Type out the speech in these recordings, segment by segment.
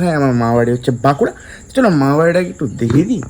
হ্যাঁ আমার মা বাড়ি হচ্ছে বাঁকুড়া। চলো মা বাড়িটাকে একটু দেখিয়ে দিই।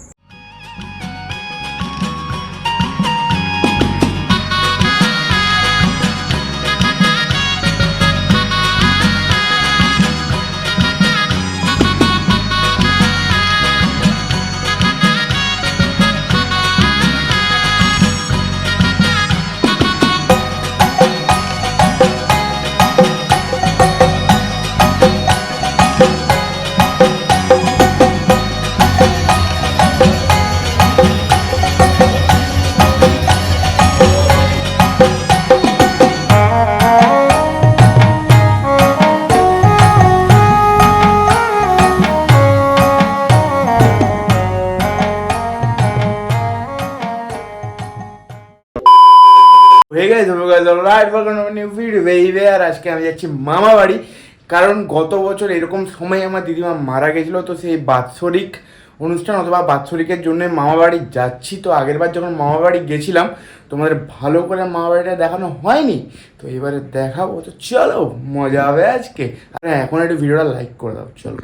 হয়ে গেছে রাইট আর আজকে আমি যাচ্ছি মামা কারণ গত বছর এরকম সময় আমার দিদিমা মারা গেছিল তো সেই বাৎসরিক অনুষ্ঠান অথবা বাৎসরিকের জন্য মামা বাড়ি যাচ্ছি। তো আগের বার যখন মামা বাড়ি গেছিলাম তোমাদের ভালো করে মামা বাড়িটা দেখানো হয়নি? তো এবারে দেখাবো তো চলো মজা হবে আজকে। আর হ্যাঁ, এখন একটু ভিডিওটা লাইক করে দাও চলো।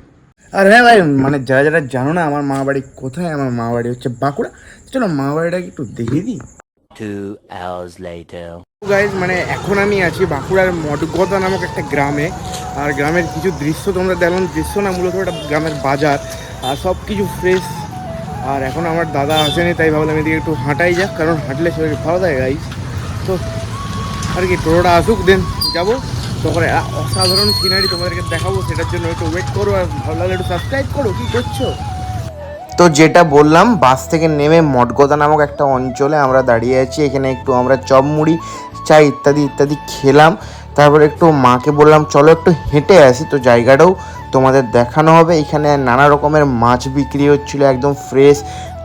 আর হ্যাঁ ভাই মানে যারা যারা জানো না আমার মা বাড়ি কোথায়? আমার মা বাড়ি হচ্ছে বাঁকুড়া। চলো মা বাড়িটাকে একটু দেখিয়ে দিই। Two hours later. গাইজ মানে এখন আমি আছি বাঁকুড়ার মডগদা নামক একটা গ্রামে। আর গ্রামের কিছু দৃশ্য তোমরা দেখলাম। দৃশ্য না, মূলত একটা গ্রামের বাজার। আর সব কিছু ফ্রেশ আর এখন আমার দাদা আসেনি, তাই ভাবলাম এদিকে একটু হাঁটাই যাক, কারণ হাঁটলে শরীর ভালো থাকে গাইজ তো আর কি, টোটোটা আসুক দেন যাব। তখন অসাধারণ সিনারি তোমাদেরকে দেখাবো, সেটার জন্য একটু ওয়েট করো, আর ভালো লাগলে একটু সাবস্ক্রাইব করো। কী করছ? তো যেটা বললাম, বাস থেকে নেমে মটগদা নামক একটা অঞ্চলে আমরা দাঁড়িয়ে আছি। এখানে একটু আমরা চপ মুড়ি চা ইত্যাদি ইত্যাদি খেলাম। তারপর একটু মাকে বললাম, চলো একটু হেঁটে আসি। তো জায়গাটাও তোমাদের দেখানো হবে। এখানে নানা রকমের মাছ বিক্রি হচ্ছিল, একদম ফ্রেশ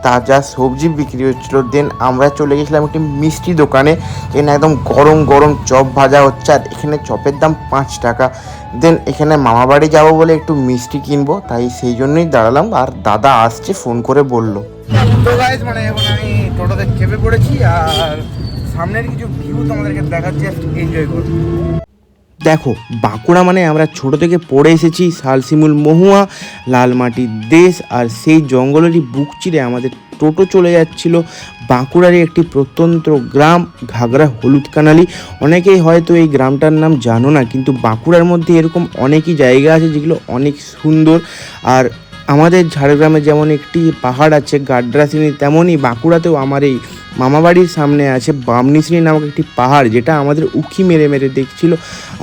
তাজা সবজি বিক্রি হচ্ছিল। দেন আমরা চলে গেছিলাম একটি মিষ্টি দোকানে। এখানে একদম গরম গরম চপ ভাজা হচ্ছে। আর এখানে চপের দাম পাঁচ টাকা। দেন এখানে মামা বাড়ি যাব বলে একটু মিষ্টি কিনবো। তাই সেই জন্যই দাঁড়ালাম। আর দাদা আসছে, ফোন করে বলল। তো মানে সামনের কিছু ভিউ তোমাদেরকে দেখাচ্ছি এনজয় করব। দেখো, বাঁকুড়া মানে আমরা ছোট থেকে পড়ে এসেছি শালসিমুল মহুয়া লালমাটির দেশ, আর সেই জঙ্গলেরই বুক চিরে আমাদের টোটো চলে যাচ্ছিল বাঁকুড়ারই একটি প্রত্যন্ত গ্রাম, ঘাগরা হলুদ কানালি। অনেকেই হয়তো এই গ্রামটার নাম জানো না, কিন্তু বাঁকুড়ার মধ্যে এরকম অনেকই জায়গা আছে যেগুলো অনেক সুন্দর। আর আমাদের ঝাড়গ্রামে যেমন একটি পাহাড় আছে, গাড্রাসিনী, তেমনই বাঁকুড়াতেও আমার এই মামাবাড়ির সামনে আছে বামনিশ্রী নামক একটি পাহাড়, যেটা আমাদের উখি মেরে মেরে দেখছিল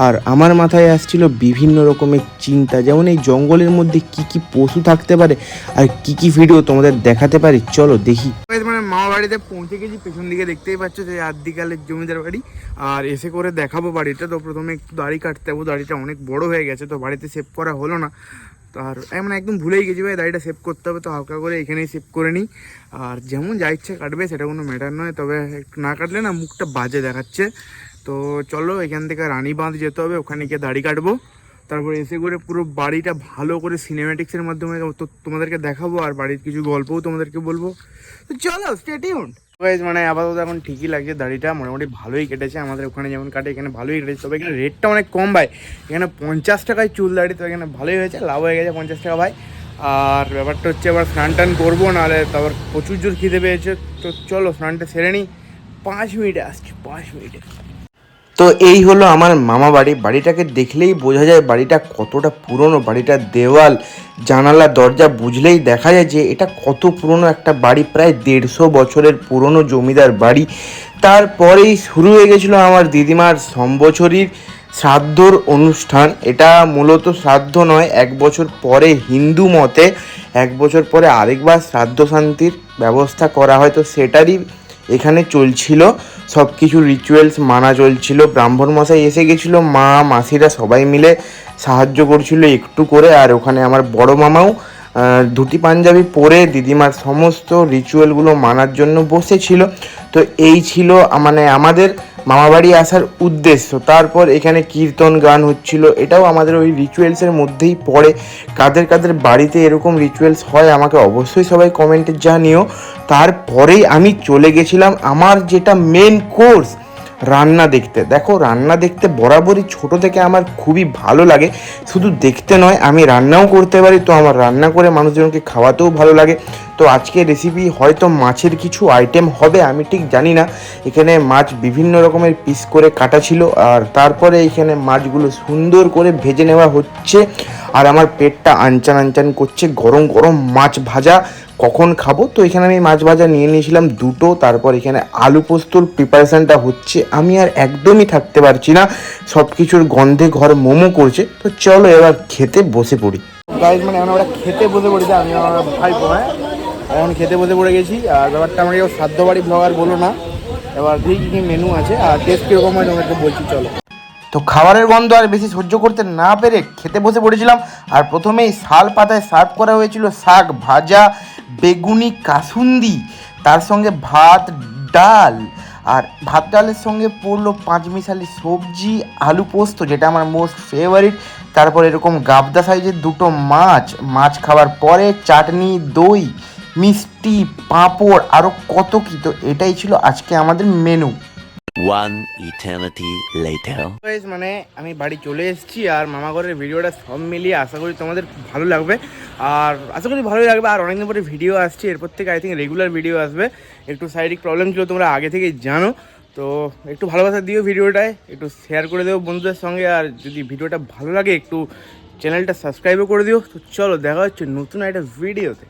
আর আমার মাথায় আসছিল বিভিন্ন রকমের চিন্তা, যেমন এই জঙ্গলের মধ্যে কি কি পশু থাকতে পারে আর কি কি ভিডিও তোমাদের দেখাতে পারি, চলো দেখি। মানে মামা বাড়িতে পৌঁছে গেছি, পেছন দিকে দেখতেই পাচ্ছ যে আদিকালের জমিদার বাড়ি, আর এসে করে দেখাবো বাড়িটা। তো প্রথমে একটু দাড়ি কাটতে হবে দাড়িটা অনেক বড় হয়ে গেছে, তো বাড়িতে সেভ করা হলো না। তো আর এমন একদম ভুলেই গেছি ভাই, দাড়িটা সেভ করতে হবে তো হালকা করে, এখানেই সেভ করে নিই। আর যেমন যা ইচ্ছে কাটবে সেটা কোনো ম্যাটার নয়, তবে একটু না কাটলে না মুখটা বাজে দেখাচ্ছে। তো চলো এখান থেকে রানীবাঁধ যেতে হবে, ওখানে গিয়ে দাড়ি কাটবো। তারপর এসে করে পুরো বাড়িটা ভালো করে সিনেম্যাটিক্সের মাধ্যমে তো তোমাদেরকে দেখাবো, আর বাড়ির কিছু গল্পও তোমাদেরকে বলব। তো চলো মানে আপাতত এখন ঠিকই লাগছে। দাড়িটা মোটামুটি ভালোই কেটেছে। আমাদের ওখানে যেমন কাটে, এখানে ভালোই কেটেছে। তবে এখানে রেটটা অনেক কম ভাই। এখানে পঞ্চাশ টাকায় চুল দাড়ি, তো এখানে ভালোই হয়েছে। লাভ হয়ে গেছে পঞ্চাশ টাকা ভাই। আর ব্যাপারটা হচ্ছে আবার স্নান টান করব, নাহলে তারপর প্রচুর জোর খিদে পেয়েছে। তো চলো, স্নানটা সেরে নিই। পাঁচ মিনিটে আসছি, পাঁচ মিনিটে। তো এই হলো আমার মামা বাড়ি। বাড়িটাকে দেখলেই বোঝা যায় বাড়িটা কতটা পুরনো বাড়িটার দেওয়াল, জানালা, দরজা বুঝলেই দেখা যায় যে এটা কত পুরনো একটা বাড়ি, প্রায় দেড়শো বছরের পুরনো জমিদার বাড়ি। তারপরেই শুরু হয়ে গেছিল আমার দিদিমার সম্বছরীর শ্রাদ্ধর অনুষ্ঠান। এটা মূলত শ্রাদ্ধ নয়, এক বছর পরে হিন্দু মতে, এক বছর পরে আরেকবার শ্রাদ্ধ শান্তির ব্যবস্থা করা হয়। তো সেটারই এখানে চলছিল সব কিছু রিচুয়ালস মানা চলছিল। ব্রাহ্মণ মশাই এসে গেছিল, মা, মাসিরা সবাই মিলে সাহায্য করছিল একটু করে। আর ওখানে আমার বড় মামাও ধুতি, পাঞ্জাবি পরে দিদিমার সমস্ত রিচুয়ালগুলো মানার জন্য বসেছিল। তো এই ছিল মানে আমাদের মামাবাড়ি আসার উদ্দেশ্য। তারপর এখানে কীর্তন গান হচ্ছিল। এটাও আমাদের ওই রিচুয়ালসের মধ্যেই পড়ে। কাদের কাদের বাড়িতে এরকম রিচুয়ালস হয় আমাকে অবশ্যই সবাই কমেন্টে জানিও। তারপরেই আমি চলে গেছিলাম আমার যেটা মেন কোর্স রান্না দেখতে। দেখো, রান্না দেখতে বরাবরই ছোট থেকে আমার খুবই ভালো লাগে। শুধু দেখতে নয়, আমি রান্নাও করতে পারি, তো আমার রান্না করে মানুষজনকে খাওয়াতেও ভালো লাগে। তো আজকে রেসিপি হয়তো মাছের কিছু আইটেম হবে, আমি ঠিক জানি না। এখানে মাছ বিভিন্ন রকমের পিস করে কাটা ছিল, আর তারপরে এখানে মাছগুলো সুন্দর করে ভেজে নেওয়া হচ্ছে। আর আমার পেটটা আনচান আনচান করছে, গরম গরম মাছ ভাজা। কখন খাব? তো এখানে আমি মাছ ভাজা নিয়ে নিয়েছিলাম দুটো, তারপর এখানে আলু পোস্তর প্রিপারেশানটা হচ্ছে। আমি আর একদমই থাকতে পারছি না সব কিছুর গন্ধে ঘর মোমো করছে। তো চলো এবার খেতে বসে পড়ি। মানে আমরা খেতে বসে পড়েছি, আমি আমার ভাই হ্যাঁ? এখন খেতে বসে পড়ে গেছি। আর ব্যাপারটা আমাকে কেউ সাধ্য বাড়ি ব্লগার বলো না। এবার কী কী মেনু আছে। আর টেস্ট কীরকম হয় তোমাকে বলছি, চলো। তো খাবারের গন্ধ আর বেশি সহ্য করতে না পেরে খেতে বসে পড়েছিলাম। আর প্রথমেই শাল পাতায় সার্ভ করা হয়েছিল শাক ভাজা, বেগুনি, কাসুন্দি, তার সঙ্গে ভাত, ডাল। আর ভাত, ডালের সঙ্গে পড়ল পাঁচমিশালি সবজি, আলু পোস্ত, যেটা আমার মোস্ট ফেভারিট তারপর এরকম গাবদা সাইজের দুটো মাছ। মাছ খাওয়ার পরে চাটনি, দই মিষ্টি পাঁপড় আরও কত কী? তো এটাই ছিল আজকে আমাদের menu One eternity later. Guys মানে আমি বাড়ি চলে এসেছি আর মামা ঘরের ভিডিওটা সব মিলিয়ে আশা করি তোমাদের ভালো লাগবে। আর আশা করি ভালোই লাগবে। আর অনেকদিন পরে ভিডিও আসছে। এরপর থেকে আই থিঙ্ক রেগুলার ভিডিও আসবে। একটু শারীরিক প্রবলেম ছিল তোমরা আগে থেকেই জানো। তো একটু ভালোবাসা দিও ভিডিওটায়। একটু শেয়ার করে দেবো বন্ধুদের সঙ্গে। আর যদি ভিডিওটা ভালো লাগে একটু চ্যানেলটা সাবস্ক্রাইবও করে দিও। তো চলো দেখা হচ্ছে নতুন একটা ভিডিওতে